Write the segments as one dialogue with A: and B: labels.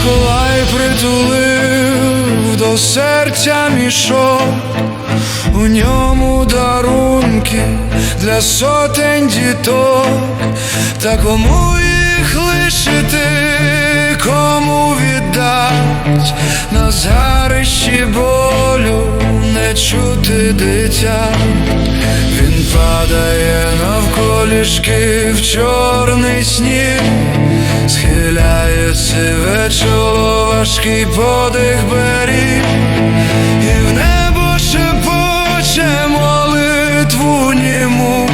A: Миколай притулив до серця мішок, у ньому дарунки для сотень діток, та кому їх лишити, кому віддать? На згарищі болю не чути дитя. Він падає навколішки в чорний сніг, схиляє сиве чоло, важкий подих беріг, і в небо шепоче молитву німу.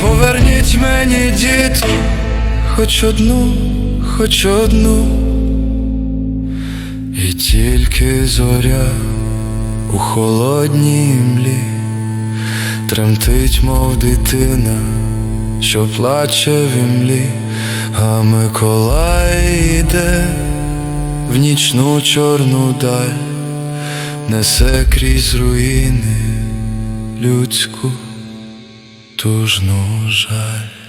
A: Поверніть мені, діти, хоч одну, хоч одну, і тільки зоря у холодній млі. Тремтить, мов дитина, що плаче в імлі, а Миколай йде в нічну чорну даль, несе крізь руїни людську тужну жаль.